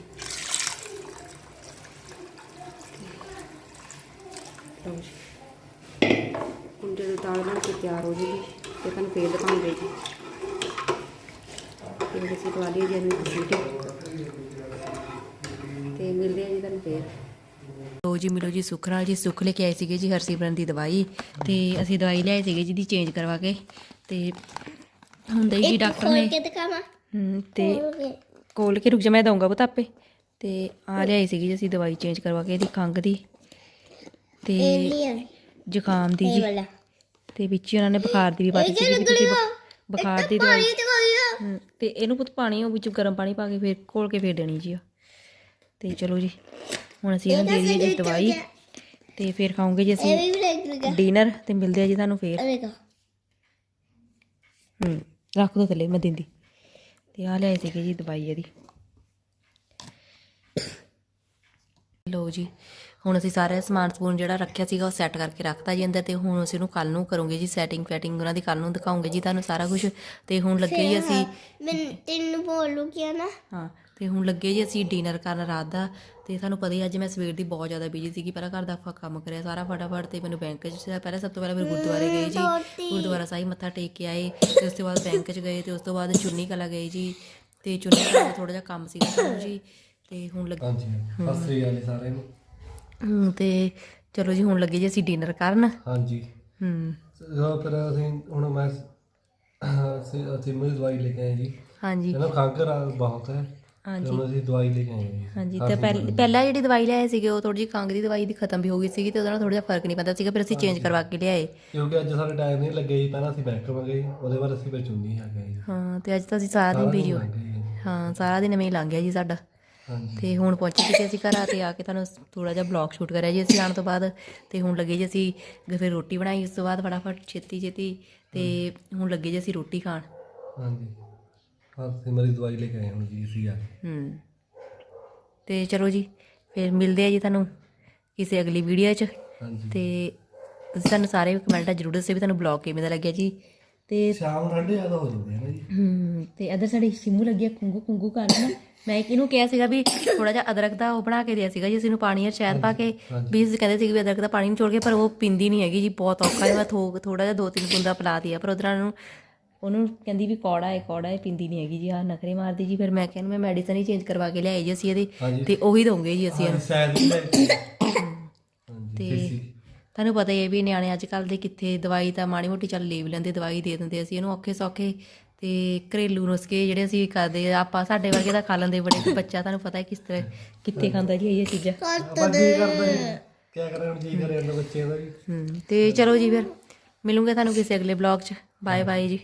Speaker 3: ਲਓ ਜੀ। ਹੁਣ ਜਦੋਂ ਦਾਲ ਬਣ ਕੇ ਤਿਆਰ ਹੋ ਜੂਗੀ ਤੇ ਤੁਹਾਨੂੰ ਫੇਰ ਦਿਖਾਉਂਦੇ ਜੀ। ਤੇ ਅਸੀਂ ਦਵਾ ਲਈ ਜੀ ਇਹਨੂੰ ਸੀਟੀ। ਤੇ ਮਿਲਦੇ ਆ ਜੀ ਤੁਹਾਨੂੰ ਫੇਰ।
Speaker 1: ਲੋ ਜੀ ਮਿਲੋ ਜੀ ਸੁੱਖ ਨਾਲ ਜੀ। ਸੁੱਖ ਲੈ ਕੇ ਆਏ ਸੀਗੇ ਜੀ ਹਰਸੀਬਰਨ ਦੀ ਦਵਾਈ। ਤੇ ਅਸੀਂ ਦਵਾਈ ਲਿਆਏ ਸੀਗੇ ਜਿਹਦੀ ਚੇਂਜ ਕਰਵਾ ਕੇ। ਤੇ ਹੁੰਦਾ ਜੀ ਡਾਕਟਰ ਨੇ
Speaker 4: ਕੇ ਦਿਖਾਵਾਂ।
Speaker 1: ਹਮ, ਤੇ ਕੋਲ ਕੇ ਰੁਕ ਜਾ ਮੈਂ ਦਊਂਗਾ ਬਤਾ ਆਪੇ। ਤੇ ਆ ਲਿਆਈ ਸੀਗੀ ਜੀ ਅਸੀਂ ਦਵਾਈ ਚੇਂਜ ਕਰਵਾ ਕੇ ਇਹਦੀ ਖੰਘ ਦੀ। ਤੇ ਜ਼ੁਕਾਮ ਦੀ ਜੀ। ਤੇ ਵਿੱਚ ਹੀ ਉਹਨਾਂ ਨੇ ਬੁਖਾਰ ਦੀ ਵੀ ਪਾਤੀ ਤੁਸੀਂ ਬੁ- ਬੁਖਾਰ ਦੀ ਦਵਾਈ।
Speaker 4: ਤੇ
Speaker 1: ਇਹਨੂੰ ਪੁੱਤ ਪਾਣੀ ਉਹ ਵਿੱਚ ਗਰਮ ਪਾਣੀ ਪਾ ਕੇ ਫੇਰ ਘੋਲ ਕੇ ਫੇਰ ਦੇਣੀ ਜੀ ਤੇ ਚਲੋ ਜੀ ਹੁਣ ਅਸੀਂ ਇਹਨੂੰ ਦੇ ਦਈਏ ਜੀ ਦਵਾਈ। ਤੇ ਫਿਰ ਖਾਵਾਂਗੇ ਜੀ ਅਸੀਂ ਡਿਨਰ ਤੇ ਮਿਲਦੇ ਆ ਜੀ ਤੁਹਾਨੂੰ ਫੇਰ। ਹੂੰ ਰੱਖ ਦੋ ਥੱਲੇ ਮੈਂ ਦਿੰਦੀ। ਤੇ ਆ ਲਿਆਏ ਸੀਗੇ ਜੀ ਦਵਾਈ ਇਹਦੀ। ਲੋ ਜੀ ਹੁਣ ਅਸੀਂ ਸਾਰਾ ਸਮਾਨ ਸਮੂਨ ਜਿਹੜਾ ਰੱਖਿਆ ਸੀਗਾ ਉਹ ਸੈੱਟ ਕਰਕੇ ਰੱਖਤਾ ਜੀ ਅੰਦਰ ਤੇ ਹੁਣ ਅਸੀਂ ਉਹਨੂੰ ਕੱਲ ਨੂੰ ਕਰੋਗੇ ਜੀ ਸੈਟਿੰਗ ਫੈਟਿੰਗ ਉਹਨਾਂ ਦੀ ਕੱਲ ਨੂੰ ਦਿਖਾਉਂਗੇ ਜੀ ਤੁਹਾਨੂੰ ਸਾਰਾ ਕੁਝ ਤੇ ਹੁਣ ਲੱਗੇ ਜੀ ਅਸੀਂ
Speaker 4: ਮੈਂ ਤੈਨੂੰ ਬੋਲੂ ਕਿਆ ਨਾ
Speaker 1: ਹਾਂ ਤੇ ਹੁਣ ਲੱਗੇ ਜੀ ਅਸੀਂ ਡਿਨਰ ਕਰਨ ਰਾਤ ਦਾ। ਤੇ ਤੁਹਾਨੂੰ ਪਤਾ ਹੀ ਅੱਜ ਮੈਂ ਸਵੇਰ ਦੀ ਬਹੁਤ ਜ਼ਿਆਦਾ ਬਿਜ਼ੀ ਸੀਗੀ ਪਹਿਲਾਂ ਘਰ ਦਾ ਆਪਾਂ ਕੰਮ ਕਰਿਆ ਸਾਰਾ ਫਟਾਫਟ ਤੇ ਮੈਨੂੰ ਬੈਂਕ 'ਚ ਪਹਿਲਾਂ ਸਭ ਤੋਂ ਪਹਿਲਾਂ ਫਿਰ ਗੁਰਦੁਆਰੇ ਗਏ ਜੀ ਗੁਰਦੁਆਰਾ ਸਾਹਿਬ ਮੱਥਾ ਟੇਕ ਕੇ ਆਏ ਤੇ ਉਸ ਤੋਂ ਬਾਅਦ ਬੈਂਕ 'ਚ ਗਏ ਤੇ ਉਸ ਤੋਂ ਬਾਅਦ ਚੁੰਨੀ ਕਲਾ ਗਏ ਜੀ ਤੇ ਚੁੰਨੀ ਕਲਾ ਦਾ ਥੋੜਾ ਜਿਹਾ ਕੰਮ ਸੀਗਾ ਸਾਨੂੰ ਜੀ ਤੇ ਹੁਣ ਲੱਗੇ
Speaker 2: ਹਾਂਜੀ ਸਤਿ ਸ੍ਰੀ ਅਕਾਲ ਜੀ ਸਾਰਿਆਂ ਨੂੰ।
Speaker 1: ਤੇ ਚਲੋ ਜੀ ਹੁਣ ਲੱਗੇ ਜੀ ਅਸੀਂ ਡਿਨਰ ਕਰਨ।
Speaker 2: ਹਾਂਜੀ।
Speaker 1: ਹੂੰ।
Speaker 2: ਫਿਰ ਅਸੀਂ ਹੁਣ ਮੈਂ ਅਸੀਂ ਅਸੀਂ ਦਵਾਈ ਲੈ ਕੇ ਆਏ ਜੀ।
Speaker 1: ਹਾਂਜੀ।
Speaker 2: ਇਹਨਾਂ ਖੰਘ ਬਹੁਤ ਹੈ।
Speaker 1: ਹਾਂਜੀ।
Speaker 2: ਹੁਣ ਅਸੀਂ ਦਵਾਈ ਲੈ ਕੇ ਆਏ ਜੀ।
Speaker 1: ਹਾਂਜੀ ਤੇ ਪਹਿਲ- ਪਹਿਲਾਂ ਜਿਹੜੀ ਦਵਾਈ ਲਿਆਏ ਸੀਗੇ ਉਹ ਥੋੜੀ ਜਿਹੀ ਖੰਘ ਦੀ ਦਵਾਈ ਦੀ ਖਤਮ ਵੀ ਹੋ ਗਈ ਸੀਗੀ ਤੇ ਉਹਦੇ ਨਾਲ ਥੋੜਾ ਜਿਹਾ ਫ਼ਰਕ ਨਹੀਂ ਪੈਂਦਾ ਸੀਗਾ ਫਿਰ ਅਸੀਂ ਚੇਂਜ ਕਰਵਾ ਕੇ ਲਿਆਏ।
Speaker 2: ਕਿਉਂਕਿ ਅੱਜ ਸਾਡੇ ਟਾਈਮ ਨਹੀਂ ਲੱਗੇ ਜੀ ਪਹਿਲਾਂ ਅਸੀਂ ਬੈਂਕ ਮਾ ਗਏ ਉਹਦੇ ਬਾਅਦ ਅਸੀਂ ਫਿਰ ਚੁੰਨੀ ਆ ਗਏ ਜੀ।
Speaker 1: ਹਾਂ ਤੇ ਅੱਜ ਤਾਂ ਅਸੀਂ ਸਾਰਾ ਦਿਨ ਬਿਜ਼ੀ ਹੋ
Speaker 2: ਲੰਘ ਗਏ ਜੀ।
Speaker 1: ਹਾਂ ਸਾਰਾ ਦਿਨ ਐਵੇਂ ਹੀ ਲੰਘ ਗਿਆ ਜੀ ਸਾਡਾ।
Speaker 2: ਹਾਂਜੀ।
Speaker 1: ਤੇ ਹੁਣ ਪਹੁੰਚੇ ਸੀਗੇ ਅਸੀਂ ਘਰ ਆ ਤੇ ਆ ਕੇ ਤੁਹਾਨੂੰ ਥੋੜਾ ਜਿਹਾ ਬਲੌਗ ਸ਼ੂਟ ਕਰਿਆ ਜੀ ਅਸੀਂ ਆਉਣ ਤੋਂ ਬਾਅਦ। ਤੇ ਹੁਣ ਲੱਗੇ ਜੀ ਅਸੀਂ ਗ- ਫਿਰ ਰੋਟੀ ਬਣਾਈ ਉਸ ਤੋਂ ਬਾਅਦ ਫਟਾਫਟ ਛੇਤੀ ਛੇਤੀ ਤੇ ਹੁਣ ਲੱਗੇ ਜੀ ਅਸੀਂ ਰੋਟੀ ਖਾਣ।
Speaker 2: ਹਾਂਜੀ। ਹਾਂ ਅਸੀਂ ਮੇਰੀ ਦਵਾਈ ਲੈ ਕੇ ਆਏ ਹੁਣ ਜੀ ਅਸੀਂ ਆ।
Speaker 1: ਹੂੰ। ਤੇ ਚਲੋ ਜੀ ਫਿਰ ਮਿਲਦੇ ਆ ਜੀ ਤੁਹਾਨੂੰ ਕਿਸੇ ਅਗਲੀ ਵੀਡੀਓ 'ਚ।
Speaker 2: ਹਾਂਜੀ।
Speaker 1: ਤੇ ਤੁਸੀਂ ਸਾਨੂੰ ਸਾਰੇ ਕਮੈਂਟਾਂ ਜ਼ਰੂਰ ਦੱਸਿਓ ਵੀ ਤੁਹਾਨੂੰ ਬਲੌਗ ਕਿਵੇਂ ਦਾ ਲੱਗਿਆ ਜੀ। ਤੇ
Speaker 2: ਸ਼ਾਮ ਠੰਡੇ ਜ਼ਿਆਦਾ ਹੋ ਜਾਂਦੇ ਆ ਨਾ ਜੀ।
Speaker 1: ਹੂੰ ਤੇ ਅਦਰ ਸਾਡੀ ਸਿੰਮੂ ਲੱਗੀ ਆ ਕੁੰਗੂ ਕੁੰਗੂ ਕਰਨ ਮੈਂ ਇਹਨੂੰ ਕਿਹਾ ਸੀਗਾ ਵੀ ਥੋੜਾ ਜਿਹਾ ਅਦਰਕ ਦਾ ਉਹ ਬਣਾ ਕੇ ਦਿਆ ਸੀਗਾ ਜੀ ਅਸੀਂ ਨੂੰ ਪਾਣੀ 'ਚ ਸ਼ਹਿਦ ਪਾ ਕੇ ਵੀ ਅਸੀਂ ਕਹਿੰਦੇ ਸੀ ਵੀ ਅਦਰਕ ਦਾ ਪਾਣੀ ਨਿਚੋੜ ਕੇ ਪਰ ਉਹ ਪੀਂਦੀ ਨਹੀਂ ਹੈਗੀ ਜੀ ਬਹੁਤ ਔਖਾ ਹੈ। ਮੈਂ ਥੋੜਾ ਜਿਹਾ ਦੋ ਤਿੰਨ ਬੂੰਦਾ ਪਿਲਾ ਦਿਆ ਪਰ ਉਧਰ ਨੂੰ ਉਹਨੂੰ ਕਹਿੰਦੀ ਵੀ ਕੌੜਾ ਹੈ ਕੌੜਾ ਹੈ ਪੀਂਦੀ ਨਹੀਂ ਹੈਗੀ ਜੀ ਆ ਨਖਰੇ ਮਾਰਦੀ ਜੀ ਫਿਰ ਮੈਂ ਕਹਿੰਦਾ ਮੈਂ ਮੈਡੀਸਨ ਹੀ ਚੇਂਜ ਕਰਵਾ ਕੇ ਲਿਆਈ ਜੀ ਅਸੀਂ ਇਹਦੀ। ਤੇ ਉਹੀ ਦਵਾਂਗੇ ਜੀ ਅਸੀਂ ਇਹਨੂੰ।
Speaker 2: ਲੈ
Speaker 1: ਤੇ। ਤੁਹਾਨੂੰ ਪਤਾ ਹੀ ਹੈ ਵੀ ਨਿਆਣੇ ਅੱਜ ਕੱਲ ਦੇ ਕਿੱਥੇ ਦਵਾਈ ਤਾਂ ਮਾੜੀ ਮੋਟੀ ਚੱਲ ਲੀਵ ਲੈਂਦੇ ਦਵਾਈ ਦੇ ਦਿੰਦੇ ਅਸੀਂ ਇਹਨੂੰ ਔਖੇ ਸੌਖੇ ਤੇ ਘਰੇਲੂ ਨੁਸਖੇ ਜਿਹੜੇ ਅਸੀਂ ਕਰਦੇ ਆ, ਆਪਾਂ ਸਾਡੇ ਵਰਗੇ ਤਾਂ ਖਾ ਲੈਂਦੇ ਬੜੇ ਬੱਚਾ ਤੁਹਾਨੂੰ ਪਤਾ ਹੈ ਕਿਸ ਤਰ੍ਹਾਂ ਕਿੱਥੇ ਖਾਂਦਾ ਜੀ ਇਹ ਚੀਜ਼ਾਂ।
Speaker 2: ਕਰਦੇ ਕੀ ਕਰੇ ਹੁਣ ਜੀ ਕਰੇ ਇਹਨਾਂ ਬੱਚਿਆਂ ਦਾ ਜੀ?
Speaker 1: ਹੂੰ ਤੇ ਚਲੋ ਜੀ ਫਿਰ। ਮਿਲੂੰਗੇ ਤੁਹਾਨੂੰ ਕਿਸੇ ਅਗਲੇ ਬਲੌਗ 'ਚ। ਬਾਏ ਬਾਏ ਜੀ